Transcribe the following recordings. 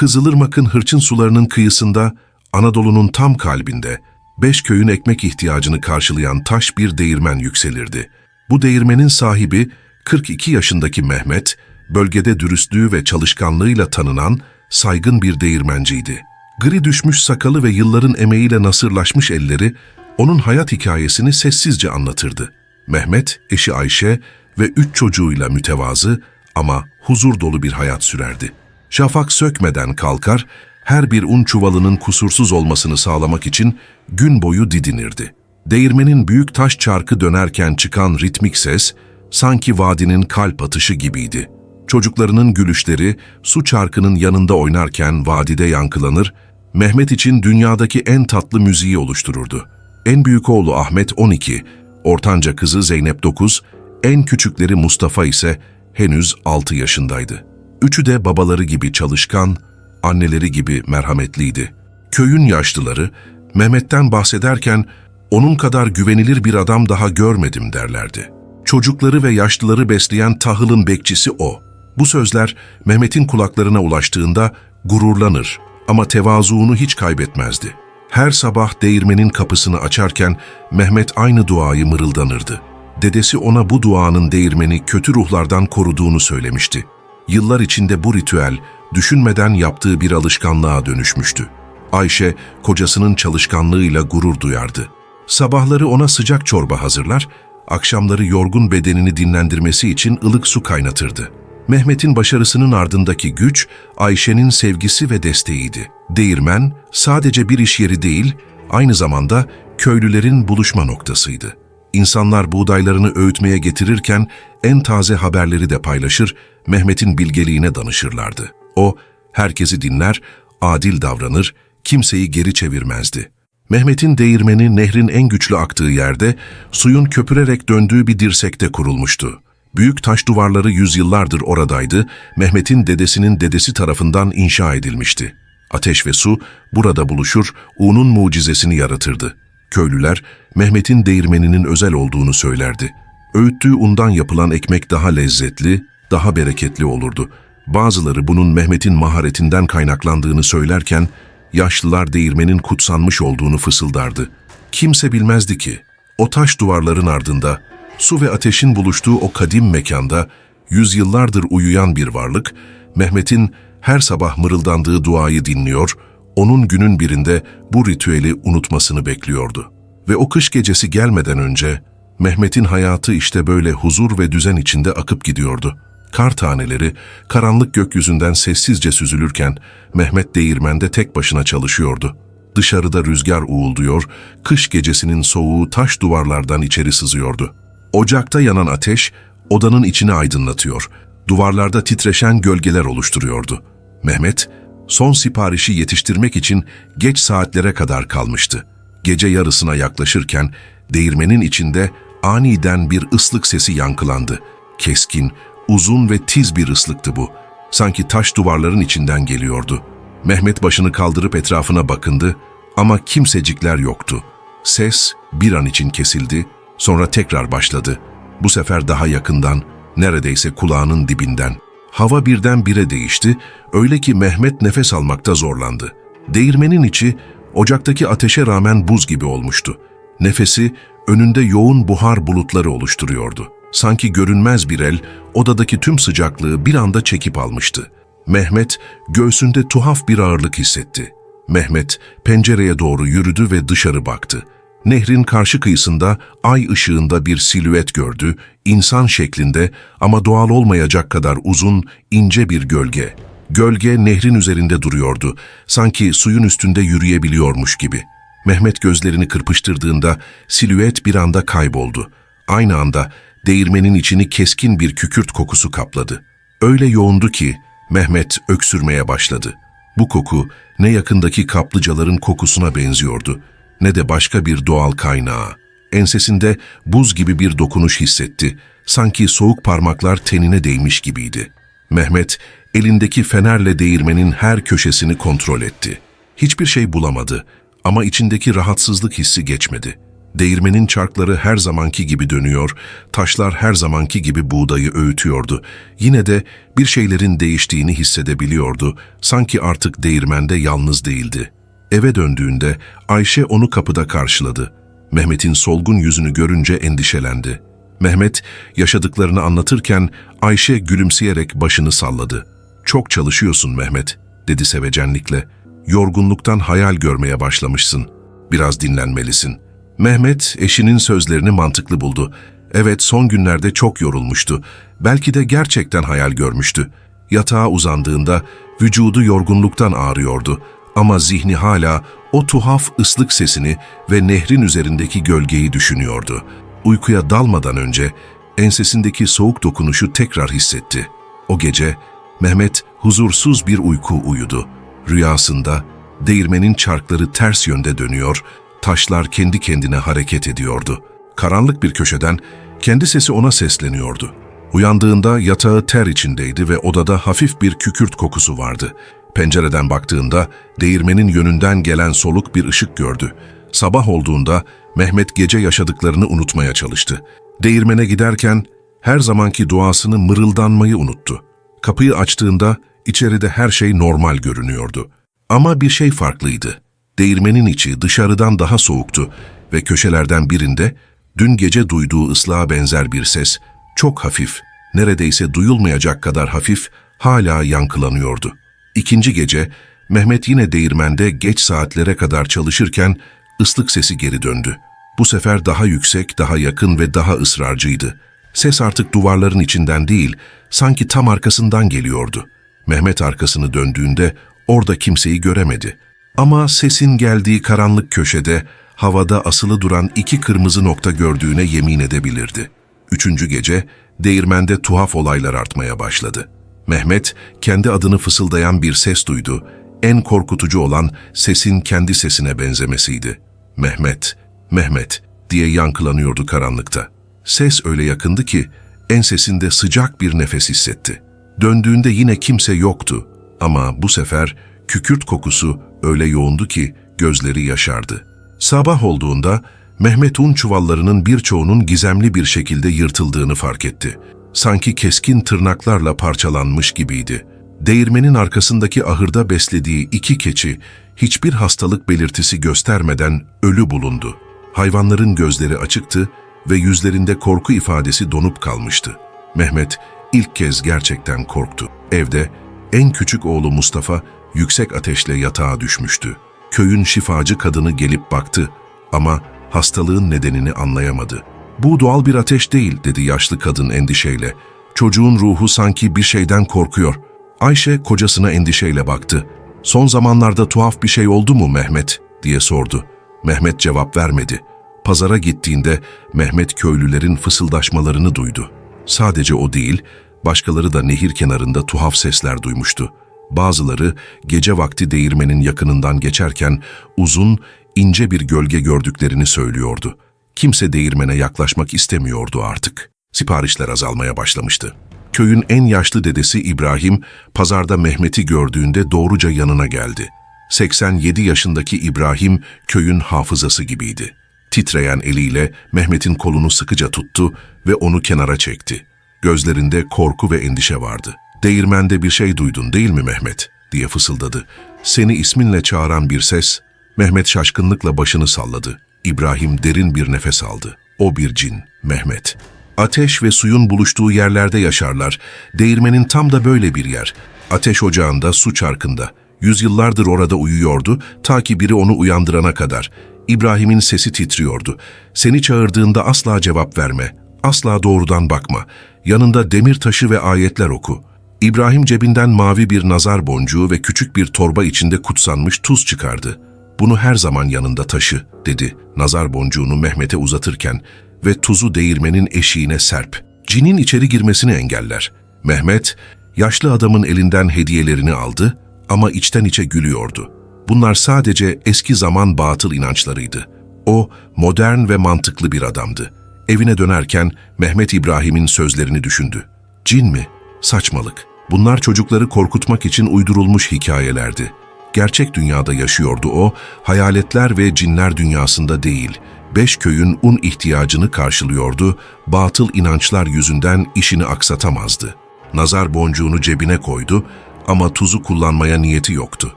Kızılırmak'ın hırçın sularının kıyısında, Anadolu'nun tam kalbinde, beş köyün ekmek ihtiyacını karşılayan taş bir değirmen yükselirdi. Bu değirmenin sahibi, 42 yaşındaki Mehmet, bölgede dürüstlüğü ve çalışkanlığıyla tanınan saygın bir değirmenciydi. Gri düşmüş sakalı ve yılların emeğiyle nasırlaşmış elleri, onun hayat hikayesini sessizce anlatırdı. Mehmet, eşi Ayşe ve üç çocuğuyla mütevazı ama huzur dolu bir hayat sürerdi. Şafak sökmeden kalkar, her bir un çuvalının kusursuz olmasını sağlamak için gün boyu didinirdi. Değirmenin büyük taş çarkı dönerken çıkan ritmik ses, sanki vadinin kalp atışı gibiydi. Çocuklarının gülüşleri su çarkının yanında oynarken vadide yankılanır, Mehmet için dünyadaki en tatlı müziği oluştururdu. En büyük oğlu Ahmet 12, ortanca kızı Zeynep 9, en küçükleri Mustafa ise henüz 6 yaşındaydı. Üçü de babaları gibi çalışkan, anneleri gibi merhametliydi. Köyün yaşlıları Mehmet'ten bahsederken onun kadar güvenilir bir adam daha görmedim derlerdi. Çocukları ve yaşlıları besleyen tahılın bekçisi o. Bu sözler Mehmet'in kulaklarına ulaştığında gururlanır ama tevazuunu hiç kaybetmezdi. Her sabah değirmenin kapısını açarken Mehmet aynı duayı mırıldanırdı. Dedesi ona bu duanın değirmeni kötü ruhlardan koruduğunu söylemişti. Yıllar içinde bu ritüel düşünmeden yaptığı bir alışkanlığa dönüşmüştü. Ayşe kocasının çalışkanlığıyla gurur duyardı. Sabahları ona sıcak çorba hazırlar, akşamları yorgun bedenini dinlendirmesi için ılık su kaynatırdı. Mehmet'in başarısının ardındaki güç Ayşe'nin sevgisi ve desteğiydi. Değirmen sadece bir iş yeri değil, aynı zamanda köylülerin buluşma noktasıydı. İnsanlar buğdaylarını öğütmeye getirirken en taze haberleri de paylaşır, Mehmet'in bilgeliğine danışırlardı. O, herkesi dinler, adil davranır, kimseyi geri çevirmezdi. Mehmet'in değirmeni nehrin en güçlü aktığı yerde, suyun köpürerek döndüğü bir dirsekte kurulmuştu. Büyük taş duvarları yüzyıllardır oradaydı, Mehmet'in dedesinin dedesi tarafından inşa edilmişti. Ateş ve su burada buluşur, unun mucizesini yaratırdı. Köylüler, Mehmet'in değirmeninin özel olduğunu söylerdi. Öğüttüğü undan yapılan ekmek daha lezzetli, daha bereketli olurdu. Bazıları bunun Mehmet'in maharetinden kaynaklandığını söylerken, yaşlılar değirmenin kutsanmış olduğunu fısıldardı. Kimse bilmezdi ki, o taş duvarların ardında, su ve ateşin buluştuğu o kadim mekanda, yüzyıllardır uyuyan bir varlık, Mehmet'in her sabah mırıldandığı duayı dinliyor, onun günün birinde bu ritüeli unutmasını bekliyordu. Ve o kış gecesi gelmeden önce, Mehmet'in hayatı işte böyle huzur ve düzen içinde akıp gidiyordu. Kar taneleri karanlık gökyüzünden sessizce süzülürken Mehmet değirmende tek başına çalışıyordu. Dışarıda rüzgar uğulduyor, kış gecesinin soğuğu taş duvarlardan içeri sızıyordu. Ocakta yanan ateş odanın içini aydınlatıyor, duvarlarda titreşen gölgeler oluşturuyordu. Mehmet, son siparişi yetiştirmek için geç saatlere kadar kalmıştı. Gece yarısına yaklaşırken değirmenin içinde aniden bir ıslık sesi yankılandı. Keskin, uzun ve tiz bir ıslıktı bu. Sanki taş duvarların içinden geliyordu. Mehmet başını kaldırıp etrafına bakındı ama kimsecikler yoktu. Ses bir an için kesildi, sonra tekrar başladı. Bu sefer daha yakından, neredeyse kulağının dibinden. Hava birden bire değişti, öyle ki Mehmet nefes almakta zorlandı. Değirmenin içi, ocaktaki ateşe rağmen buz gibi olmuştu. Nefesi, önünde yoğun buhar bulutları oluşturuyordu. Sanki görünmez bir el, odadaki tüm sıcaklığı bir anda çekip almıştı. Mehmet, göğsünde tuhaf bir ağırlık hissetti. Mehmet, pencereye doğru yürüdü ve dışarı baktı. Nehrin karşı kıyısında ay ışığında bir silüet gördü, insan şeklinde ama doğal olmayacak kadar uzun, ince bir gölge. Gölge nehrin üzerinde duruyordu, sanki suyun üstünde yürüyebiliyormuş gibi. Mehmet gözlerini kırpıştırdığında silüet bir anda kayboldu. Aynı anda değirmenin içini keskin bir kükürt kokusu kapladı. Öyle yoğundu ki Mehmet öksürmeye başladı. Bu koku ne yakındaki kaplıcaların kokusuna benziyordu ne de başka bir doğal kaynağa. Ensesinde buz gibi bir dokunuş hissetti. Sanki soğuk parmaklar tenine değmiş gibiydi. Mehmet elindeki fenerle değirmenin her köşesini kontrol etti. Hiçbir şey bulamadı ama içindeki rahatsızlık hissi geçmedi. Değirmenin çarkları her zamanki gibi dönüyor, taşlar her zamanki gibi buğdayı öğütüyordu. Yine de bir şeylerin değiştiğini hissedebiliyordu. Sanki artık değirmende yalnız değildi. Eve döndüğünde Ayşe onu kapıda karşıladı. Mehmet'in solgun yüzünü görünce endişelendi. Mehmet yaşadıklarını anlatırken Ayşe gülümseyerek başını salladı. "Çok çalışıyorsun Mehmet." dedi sevecenlikle. "Yorgunluktan hayal görmeye başlamışsın. Biraz dinlenmelisin." Mehmet eşinin sözlerini mantıklı buldu. Evet son günlerde çok yorulmuştu. Belki de gerçekten hayal görmüştü. Yatağa uzandığında vücudu yorgunluktan ağrıyordu. Ama zihni hala o tuhaf ıslık sesini ve nehrin üzerindeki gölgeyi düşünüyordu. Uykuya dalmadan önce ensesindeki soğuk dokunuşu tekrar hissetti. O gece Mehmet huzursuz bir uyku uyudu. Rüyasında değirmenin çarkları ters yönde dönüyor, taşlar kendi kendine hareket ediyordu. Karanlık bir köşeden kendi sesi ona sesleniyordu. Uyandığında yatağı ter içindeydi ve odada hafif bir kükürt kokusu vardı. Pencereden baktığında değirmenin yönünden gelen soluk bir ışık gördü. Sabah olduğunda Mehmet gece yaşadıklarını unutmaya çalıştı. Değirmene giderken her zamanki duasını mırıldanmayı unuttu. Kapıyı açtığında içeride her şey normal görünüyordu. Ama bir şey farklıydı. Değirmenin içi dışarıdan daha soğuktu ve köşelerden birinde dün gece duyduğu ıslığa benzer bir ses, çok hafif, neredeyse duyulmayacak kadar hafif, hala yankılanıyordu. İkinci gece Mehmet yine değirmende geç saatlere kadar çalışırken ıslık sesi geri döndü. Bu sefer daha yüksek, daha yakın ve daha ısrarcıydı. Ses artık duvarların içinden değil, sanki tam arkasından geliyordu. Mehmet arkasını döndüğünde orada kimseyi göremedi. Ama sesin geldiği karanlık köşede havada asılı duran iki kırmızı nokta gördüğüne yemin edebilirdi. Üçüncü gece değirmende tuhaf olaylar artmaya başladı. Mehmet kendi adını fısıldayan bir ses duydu. En korkutucu olan sesin kendi sesine benzemesiydi. Mehmet, Mehmet diye yankılanıyordu karanlıkta. Ses öyle yakındı ki ensesinde sıcak bir nefes hissetti. Döndüğünde yine kimse yoktu ama bu sefer kükürt kokusu öyle yoğundu ki gözleri yaşardı. Sabah olduğunda Mehmet un çuvallarının birçoğunun gizemli bir şekilde yırtıldığını fark etti. Sanki keskin tırnaklarla parçalanmış gibiydi. Değirmenin arkasındaki ahırda beslediği iki keçi hiçbir hastalık belirtisi göstermeden ölü bulundu. Hayvanların gözleri açıktı ve yüzlerinde korku ifadesi donup kalmıştı. Mehmet ilk kez gerçekten korktu. Evde en küçük oğlu Mustafa yüksek ateşle yatağa düşmüştü. Köyün şifacı kadını gelip baktı ama hastalığın nedenini anlayamadı. Bu doğal bir ateş değil dedi yaşlı kadın endişeyle. Çocuğun ruhu sanki bir şeyden korkuyor. Ayşe kocasına endişeyle baktı. Son zamanlarda tuhaf bir şey oldu mu Mehmet diye sordu. Mehmet cevap vermedi. Pazara gittiğinde Mehmet köylülerin fısıldaşmalarını duydu. Sadece o değil, başkaları da nehir kenarında tuhaf sesler duymuştu. Bazıları gece vakti değirmenin yakınından geçerken uzun, ince bir gölge gördüklerini söylüyordu. Kimse değirmene yaklaşmak istemiyordu artık. Siparişler azalmaya başlamıştı. Köyün en yaşlı dedesi İbrahim, pazarda Mehmet'i gördüğünde doğruca yanına geldi. 87 yaşındaki İbrahim, köyün hafızası gibiydi. Titreyen eliyle Mehmet'in kolunu sıkıca tuttu ve onu kenara çekti. Gözlerinde korku ve endişe vardı. Değirmende bir şey duydun değil mi Mehmet? diye fısıldadı. Seni isminle çağıran bir ses, Mehmet şaşkınlıkla başını salladı. İbrahim derin bir nefes aldı. O bir cin, Mehmet. Ateş ve suyun buluştuğu yerlerde yaşarlar. Değirmenin tam da böyle bir yer. Ateş ocağında, su çarkında. Yüzyıllardır orada uyuyordu, ta ki biri onu uyandırana kadar. İbrahim'in sesi titriyordu. Seni çağırdığında asla cevap verme, asla doğrudan bakma. Yanında demir taşı ve ayetler oku. İbrahim cebinden mavi bir nazar boncuğu ve küçük bir torba içinde kutsanmış tuz çıkardı. Bunu her zaman yanında taşı, dedi nazar boncuğunu Mehmet'e uzatırken ve tuzu değirmenin eşiğine serp. Cinin içeri girmesini engeller. Mehmet, yaşlı adamın elinden hediyelerini aldı ama içten içe gülüyordu. Bunlar sadece eski zaman batıl inançlarıydı. O, modern ve mantıklı bir adamdı. Evine dönerken Mehmet İbrahim'in sözlerini düşündü. Cin mi? Saçmalık. Bunlar çocukları korkutmak için uydurulmuş hikayelerdi. Gerçek dünyada yaşıyordu o, hayaletler ve cinler dünyasında değil. Beş köyün un ihtiyacını karşılıyordu, batıl inançlar yüzünden işini aksatamazdı. Nazar boncuğunu cebine koydu ama tuzu kullanmaya niyeti yoktu.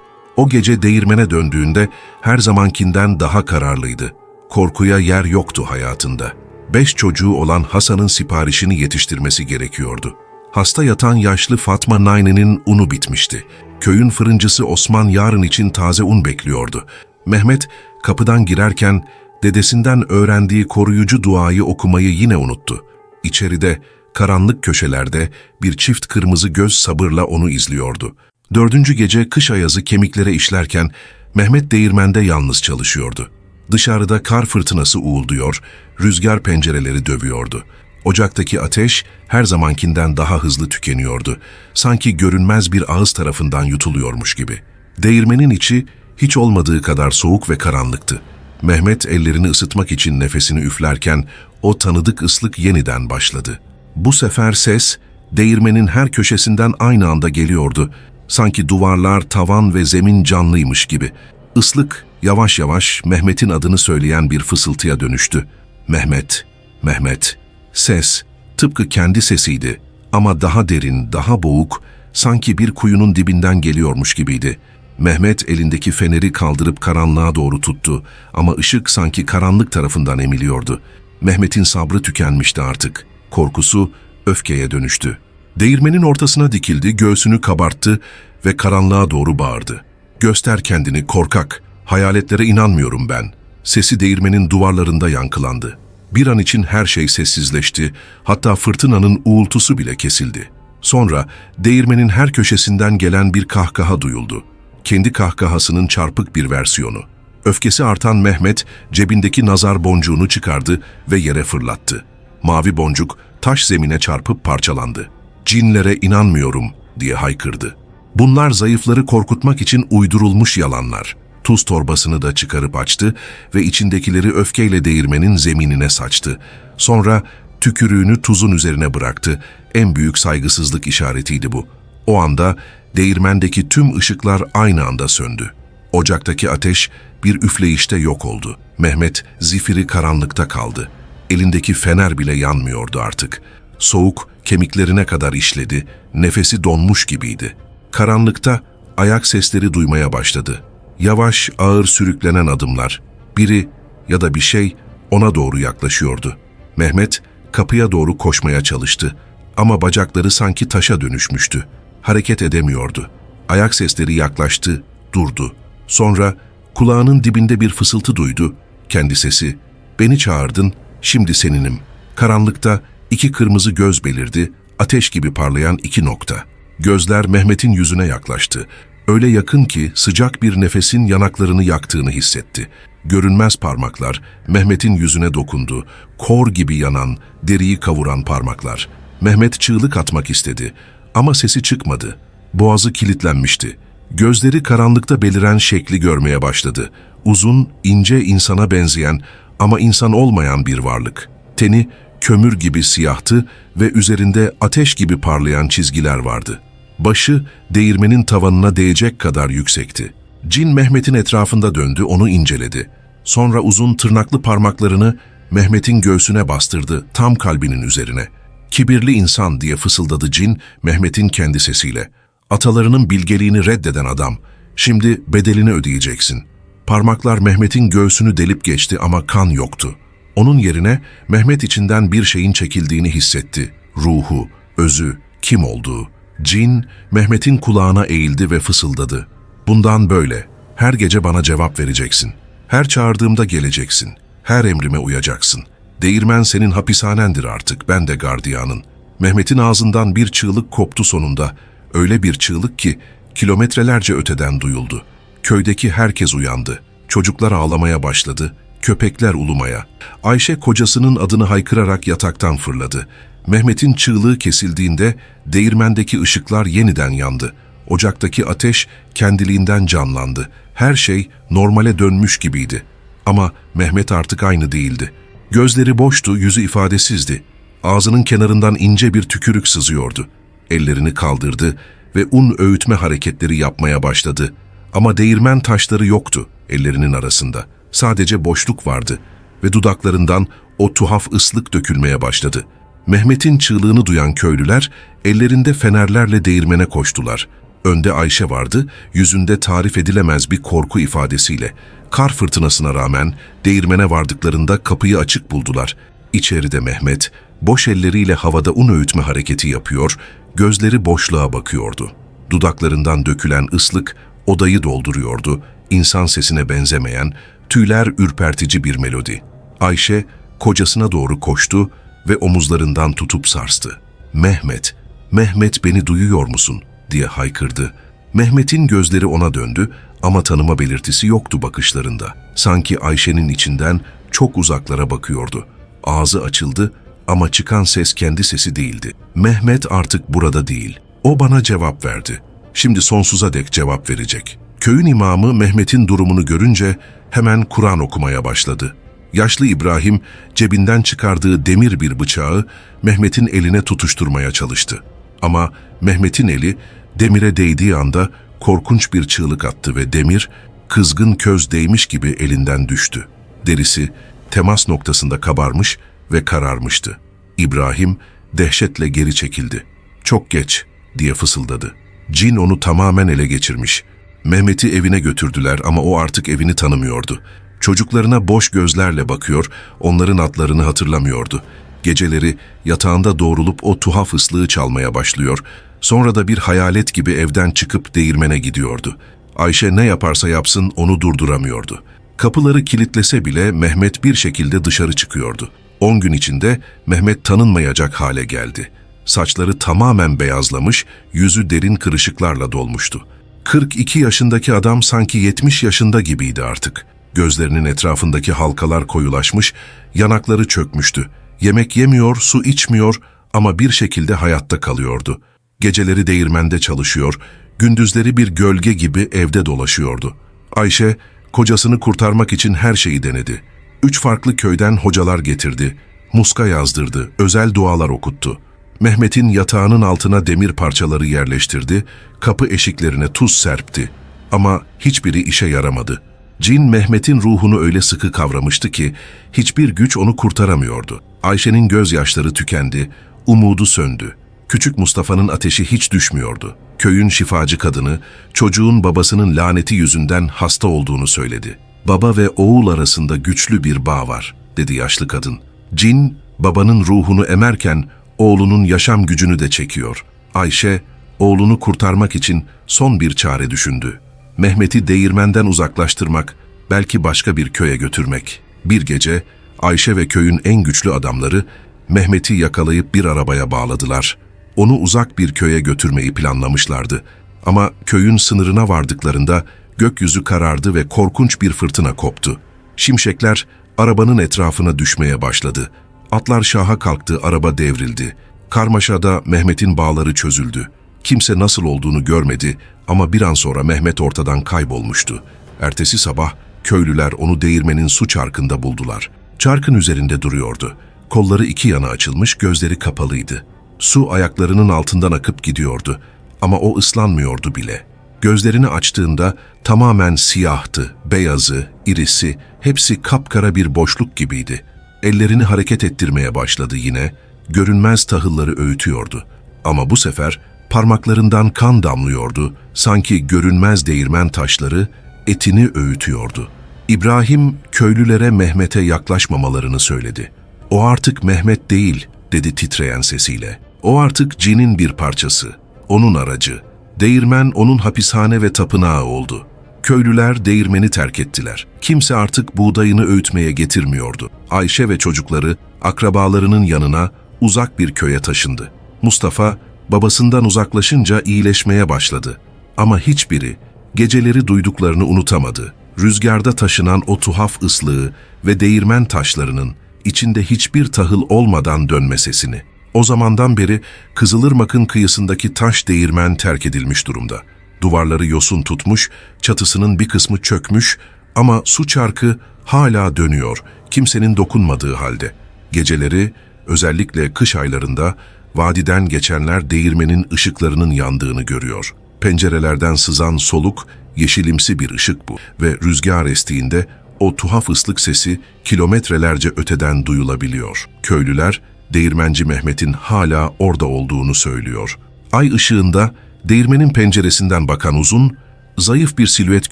O gece değirmene döndüğünde her zamankinden daha kararlıydı. Korkuya yer yoktu hayatında. Beş çocuğu olan Hasan'ın siparişini yetiştirmesi gerekiyordu. Hasta yatan yaşlı Fatma Nayne'nin unu bitmişti. Köyün fırıncısı Osman yarın için taze un bekliyordu. Mehmet kapıdan girerken dedesinden öğrendiği koruyucu duayı okumayı yine unuttu. İçeride, karanlık köşelerde bir çift kırmızı göz sabırla onu izliyordu. Dördüncü gece kış ayazı kemiklere işlerken Mehmet değirmende yalnız çalışıyordu. Dışarıda kar fırtınası uğulduyor, rüzgar pencereleri dövüyordu. Ocaktaki ateş her zamankinden daha hızlı tükeniyordu. Sanki görünmez bir ağız tarafından yutuluyormuş gibi. Değirmenin içi hiç olmadığı kadar soğuk ve karanlıktı. Mehmet ellerini ısıtmak için nefesini üflerken o tanıdık ıslık yeniden başladı. Bu sefer ses değirmenin her köşesinden aynı anda geliyordu. Sanki duvarlar, tavan ve zemin canlıymış gibi. Islık yavaş yavaş Mehmet'in adını söyleyen bir fısıltıya dönüştü. Mehmet, Mehmet. Ses tıpkı kendi sesiydi ama daha derin, daha boğuk, sanki bir kuyunun dibinden geliyormuş gibiydi. Mehmet elindeki feneri kaldırıp karanlığa doğru tuttu ama ışık sanki karanlık tarafından emiliyordu. Mehmet'in sabrı tükenmişti artık. Korkusu öfkeye dönüştü. Değirmenin ortasına dikildi, göğsünü kabarttı ve karanlığa doğru bağırdı. Göster kendini korkak, hayaletlere inanmıyorum ben. Sesi değirmenin duvarlarında yankılandı. Bir an için her şey sessizleşti, hatta fırtınanın uğultusu bile kesildi. Sonra değirmenin her köşesinden gelen bir kahkaha duyuldu. Kendi kahkahasının çarpık bir versiyonu. Öfkesi artan Mehmet cebindeki nazar boncuğunu çıkardı ve yere fırlattı. Mavi boncuk taş zemine çarpıp parçalandı. Cinlere inanmıyorum diye haykırdı. Bunlar zayıfları korkutmak için uydurulmuş yalanlar. Tuz torbasını da çıkarıp açtı ve içindekileri öfkeyle değirmenin zeminine saçtı. Sonra tükürüğünü tuzun üzerine bıraktı. En büyük saygısızlık işaretiydi bu. O anda değirmendeki tüm ışıklar aynı anda söndü. Ocaktaki ateş bir üfleyişte yok oldu. Mehmet zifiri karanlıkta kaldı. Elindeki fener bile yanmıyordu artık. Soğuk kemiklerine kadar işledi, nefesi donmuş gibiydi. Karanlıkta ayak sesleri duymaya başladı. Yavaş, ağır sürüklenen adımlar. Biri ya da bir şey ona doğru yaklaşıyordu. Mehmet kapıya doğru koşmaya çalıştı ama bacakları sanki taşa dönüşmüştü. Hareket edemiyordu. Ayak sesleri yaklaştı, durdu. Sonra kulağının dibinde bir fısıltı duydu. Kendi sesi, ''Beni çağırdın, şimdi seninim.'' Karanlıkta iki kırmızı göz belirdi, ateş gibi parlayan iki nokta. Gözler Mehmet'in yüzüne yaklaştı. Öyle yakın ki sıcak bir nefesin yanaklarını yaktığını hissetti. Görünmez parmaklar Mehmet'in yüzüne dokundu. Kor gibi yanan, deriyi kavuran parmaklar. Mehmet çığlık atmak istedi ama sesi çıkmadı. Boğazı kilitlenmişti. Gözleri karanlıkta beliren şekli görmeye başladı. Uzun, ince insana benzeyen ama insan olmayan bir varlık. Teni kömür gibi siyahtı ve üzerinde ateş gibi parlayan çizgiler vardı. Başı değirmenin tavanına değecek kadar yüksekti. Cin Mehmet'in etrafında döndü, onu inceledi. Sonra uzun tırnaklı parmaklarını Mehmet'in göğsüne bastırdı, tam kalbinin üzerine. Kibirli insan diye fısıldadı cin Mehmet'in kendi sesiyle. Atalarının bilgeliğini reddeden adam, şimdi bedelini ödeyeceksin. Parmaklar Mehmet'in göğsünü delip geçti ama kan yoktu. Onun yerine Mehmet içinden bir şeyin çekildiğini hissetti. Ruhu, özü, kim olduğu. Cin, Mehmet'in kulağına eğildi ve fısıldadı. Bundan böyle, her gece bana cevap vereceksin. Her çağırdığımda geleceksin. Her emrime uyacaksın. Değirmen senin hapishanendir artık, ben de gardiyanın. Mehmet'in ağzından bir çığlık koptu sonunda. Öyle bir çığlık ki kilometrelerce öteden duyuldu. Köydeki herkes uyandı. Çocuklar ağlamaya başladı, köpekler ulumaya. Ayşe kocasının adını haykırarak yataktan fırladı. Mehmet'in çığlığı kesildiğinde değirmendeki ışıklar yeniden yandı. Ocaktaki ateş kendiliğinden canlandı. Her şey normale dönmüş gibiydi. Ama Mehmet artık aynı değildi. Gözleri boştu, yüzü ifadesizdi. Ağzının kenarından ince bir tükürük sızıyordu. Ellerini kaldırdı ve un öğütme hareketleri yapmaya başladı. Ama değirmen taşları yoktu ellerinin arasında. Sadece boşluk vardı ve dudaklarından o tuhaf ıslık dökülmeye başladı. Mehmet'in çığlığını duyan köylüler ellerinde fenerlerle değirmene koştular. Önde Ayşe vardı, yüzünde tarif edilemez bir korku ifadesiyle. Kar fırtınasına rağmen değirmene vardıklarında kapıyı açık buldular. İçeride Mehmet, boş elleriyle havada un öğütme hareketi yapıyor, gözleri boşluğa bakıyordu. Dudaklarından dökülen ıslık odayı dolduruyordu, insan sesine benzemeyen, tüyler ürpertici bir melodi. Ayşe kocasına doğru koştu ve omuzlarından tutup sarstı. Mehmet, Mehmet beni duyuyor musun? diye haykırdı. Mehmet'in gözleri ona döndü ama tanıma belirtisi yoktu bakışlarında. Sanki Ayşe'nin içinden çok uzaklara bakıyordu. Ağzı açıldı ama çıkan ses kendi sesi değildi. Mehmet artık burada değil. O bana cevap verdi. Şimdi sonsuza dek cevap verecek. Köyün imamı Mehmet'in durumunu görünce hemen Kur'an okumaya başladı. Yaşlı İbrahim cebinden çıkardığı demir bir bıçağı Mehmet'in eline tutuşturmaya çalıştı. Ama Mehmet'in eli demire değdiği anda korkunç bir çığlık attı ve demir kızgın köz değmiş gibi elinden düştü. Derisi temas noktasında kabarmış ve kararmıştı. İbrahim dehşetle geri çekildi. Çok geç diye fısıldadı. Cin onu tamamen ele geçirmiş. Mehmet'i evine götürdüler ama o artık evini tanımıyordu. Çocuklarına boş gözlerle bakıyor, onların adlarını hatırlamıyordu. Geceleri yatağında doğrulup o tuhaf ıslığı çalmaya başlıyor, sonra da bir hayalet gibi evden çıkıp değirmene gidiyordu. Ayşe ne yaparsa yapsın onu durduramıyordu. Kapıları kilitlese bile Mehmet bir şekilde dışarı çıkıyordu. On gün içinde Mehmet tanınmayacak hale geldi. Saçları tamamen beyazlamış, yüzü derin kırışıklarla dolmuştu. 42 yaşındaki adam sanki 70 yaşında gibiydi artık. Gözlerinin etrafındaki halkalar koyulaşmış, yanakları çökmüştü. Yemek yemiyor, su içmiyor ama bir şekilde hayatta kalıyordu. Geceleri değirmende çalışıyor, gündüzleri bir gölge gibi evde dolaşıyordu. Ayşe, kocasını kurtarmak için her şeyi denedi. Üç farklı köyden hocalar getirdi, muska yazdırdı, özel dualar okuttu. Mehmet'in yatağının altına demir parçaları yerleştirdi, kapı eşiklerine tuz serpti. Ama hiçbiri işe yaramadı. Cin Mehmet'in ruhunu öyle sıkı kavramıştı ki hiçbir güç onu kurtaramıyordu. Ayşe'nin gözyaşları tükendi, umudu söndü. Küçük Mustafa'nın ateşi hiç düşmüyordu. Köyün şifacı kadını, çocuğun babasının laneti yüzünden hasta olduğunu söyledi. Baba ve oğul arasında güçlü bir bağ var, dedi yaşlı kadın. Cin, babanın ruhunu emerken oğlunun yaşam gücünü de çekiyor. Ayşe, oğlunu kurtarmak için son bir çare düşündü. Mehmet'i değirmenden uzaklaştırmak, belki başka bir köye götürmek. Bir gece Ayşe ve köyün en güçlü adamları Mehmet'i yakalayıp bir arabaya bağladılar. Onu uzak bir köye götürmeyi planlamışlardı. Ama köyün sınırına vardıklarında gökyüzü karardı ve korkunç bir fırtına koptu. Şimşekler arabanın etrafına düşmeye başladı. Atlar şaha kalktı, araba devrildi. Karmaşada Mehmet'in bağları çözüldü. Kimse nasıl olduğunu görmedi ama bir an sonra Mehmet ortadan kaybolmuştu. Ertesi sabah köylüler onu değirmenin su çarkında buldular. Çarkın üzerinde duruyordu. Kolları iki yana açılmış, gözleri kapalıydı. Su ayaklarının altından akıp gidiyordu ama o ıslanmıyordu bile. Gözlerini açtığında tamamen siyahtı, beyazı, irisi, hepsi kapkara bir boşluk gibiydi. Ellerini hareket ettirmeye başladı yine, görünmez tahılları öğütüyordu. Ama bu sefer parmaklarından kan damlıyordu, sanki görünmez değirmen taşları etini öğütüyordu. İbrahim köylülere Mehmet'e yaklaşmamalarını söyledi. O artık Mehmet değil, dedi titreyen sesiyle. O artık cinin bir parçası, onun aracı. Değirmen onun hapishane ve tapınağı oldu. Köylüler değirmeni terk ettiler. Kimse artık buğdayını öğütmeye getirmiyordu. Ayşe ve çocukları akrabalarının yanına uzak bir köye taşındı. Mustafa babasından uzaklaşınca iyileşmeye başladı. Ama hiçbiri geceleri duyduklarını unutamadı. Rüzgarda taşınan o tuhaf ıslığı ve değirmen taşlarının içinde hiçbir tahıl olmadan dönme sesini. O zamandan beri Kızılırmak'ın kıyısındaki taş değirmen terk edilmiş durumda. Duvarları yosun tutmuş, çatısının bir kısmı çökmüş ama su çarkı hala dönüyor, kimsenin dokunmadığı halde. Geceleri, özellikle kış aylarında, vadiden geçenler değirmenin ışıklarının yandığını görüyor. Pencerelerden sızan soluk, yeşilimsi bir ışık bu ve rüzgar estiğinde o tuhaf ıslık sesi kilometrelerce öteden duyulabiliyor. Köylüler, değirmenci Mehmet'in hala orada olduğunu söylüyor. Ay ışığında değirmenin penceresinden bakan uzun, zayıf bir silüet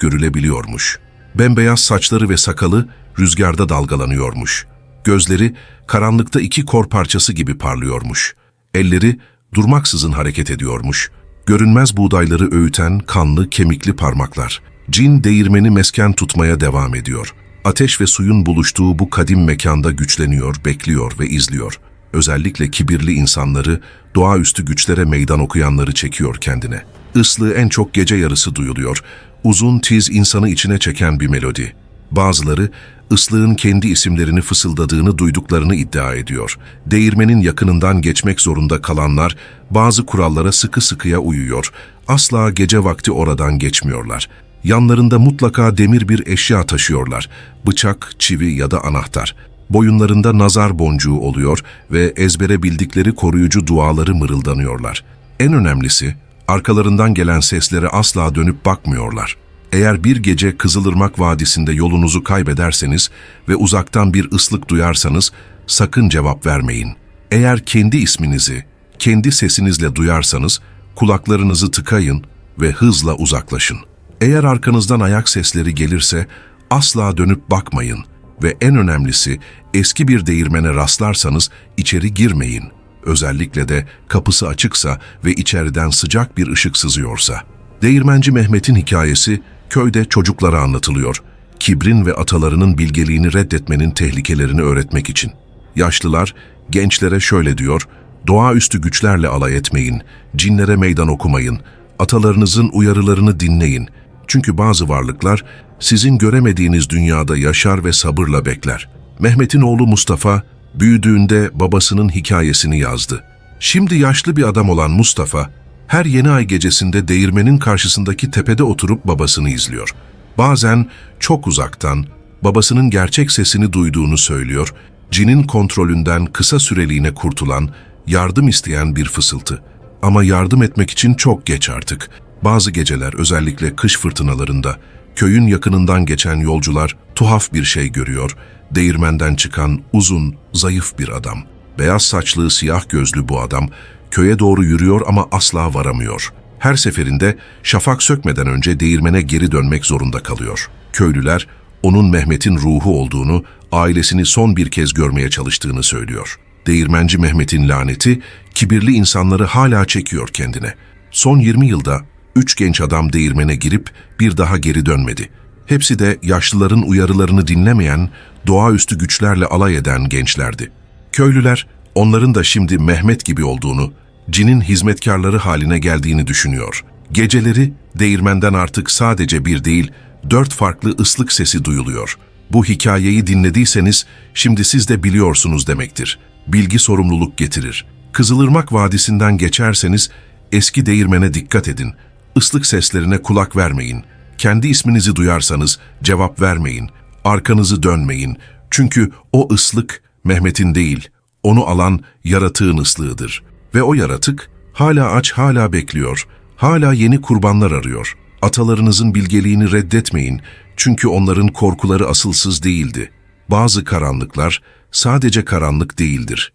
görülebiliyormuş. Bembeyaz saçları ve sakalı rüzgarda dalgalanıyormuş. Gözleri karanlıkta iki kor parçası gibi parlıyormuş. Elleri durmaksızın hareket ediyormuş. Görünmez buğdayları öğüten kanlı, kemikli parmaklar. Cin değirmeni mesken tutmaya devam ediyor. Ateş ve suyun buluştuğu bu kadim mekanda güçleniyor, bekliyor ve izliyor. Özellikle kibirli insanları, doğaüstü güçlere meydan okuyanları çekiyor kendine. Islığı en çok gece yarısı duyuluyor. Uzun, tiz insanı içine çeken bir melodi. Bazıları ıslığın kendi isimlerini fısıldadığını duyduklarını iddia ediyor. Değirmenin yakınından geçmek zorunda kalanlar bazı kurallara sıkı sıkıya uyuyor. Asla gece vakti oradan geçmiyorlar. Yanlarında mutlaka demir bir eşya taşıyorlar. Bıçak, çivi ya da anahtar. Boyunlarında nazar boncuğu oluyor ve ezbere bildikleri koruyucu duaları mırıldanıyorlar. En önemlisi, arkalarından gelen seslere asla dönüp bakmıyorlar. Eğer bir gece Kızılırmak Vadisi'nde yolunuzu kaybederseniz ve uzaktan bir ıslık duyarsanız sakın cevap vermeyin. Eğer kendi isminizi, kendi sesinizle duyarsanız kulaklarınızı tıkayın ve hızla uzaklaşın. Eğer arkanızdan ayak sesleri gelirse asla dönüp bakmayın ve en önemlisi eski bir değirmene rastlarsanız içeri girmeyin. Özellikle de kapısı açıksa ve içeriden sıcak bir ışık sızıyorsa. Değirmenci Mehmet'in hikayesi köyde çocuklara anlatılıyor. Kibrin ve atalarının bilgeliğini reddetmenin tehlikelerini öğretmek için. Yaşlılar gençlere şöyle diyor, doğaüstü güçlerle alay etmeyin, cinlere meydan okumayın, atalarınızın uyarılarını dinleyin. Çünkü bazı varlıklar sizin göremediğiniz dünyada yaşar ve sabırla bekler. Mehmet'in oğlu Mustafa büyüdüğünde babasının hikayesini yazdı. Şimdi yaşlı bir adam olan Mustafa, her yeni ay gecesinde değirmenin karşısındaki tepede oturup babasını izliyor. Bazen çok uzaktan babasının gerçek sesini duyduğunu söylüyor, cinin kontrolünden kısa süreliğine kurtulan, yardım isteyen bir fısıltı. Ama yardım etmek için çok geç artık. Bazı geceler özellikle kış fırtınalarında köyün yakınından geçen yolcular tuhaf bir şey görüyor. Değirmenden çıkan uzun, zayıf bir adam. Beyaz saçlı, siyah gözlü bu adam köye doğru yürüyor ama asla varamıyor. Her seferinde şafak sökmeden önce değirmene geri dönmek zorunda kalıyor. Köylüler onun Mehmet'in ruhu olduğunu, ailesini son bir kez görmeye çalıştığını söylüyor. Değirmenci Mehmet'in laneti kibirli insanları hala çekiyor kendine. Son 20 yılda üç genç adam değirmene girip bir daha geri dönmedi. Hepsi de yaşlıların uyarılarını dinlemeyen, doğaüstü güçlerle alay eden gençlerdi. Köylüler onların da şimdi Mehmet gibi olduğunu, cinin hizmetkarları haline geldiğini düşünüyor. Geceleri değirmenden artık sadece bir değil, dört farklı ıslık sesi duyuluyor. Bu hikayeyi dinlediyseniz şimdi siz de biliyorsunuz demektir. Bilgi sorumluluk getirir. Kızılırmak Vadisi'nden geçerseniz eski değirmene dikkat edin. Islık seslerine kulak vermeyin. Kendi isminizi duyarsanız cevap vermeyin. Arkanızı dönmeyin. Çünkü o ıslık Mehmet'in değil, onu alan yaratığın ıslığıdır. Ve o yaratık hala aç, hala bekliyor, hala yeni kurbanlar arıyor. Atalarınızın bilgeliğini reddetmeyin çünkü onların korkuları asılsız değildi. Bazı karanlıklar sadece karanlık değildir.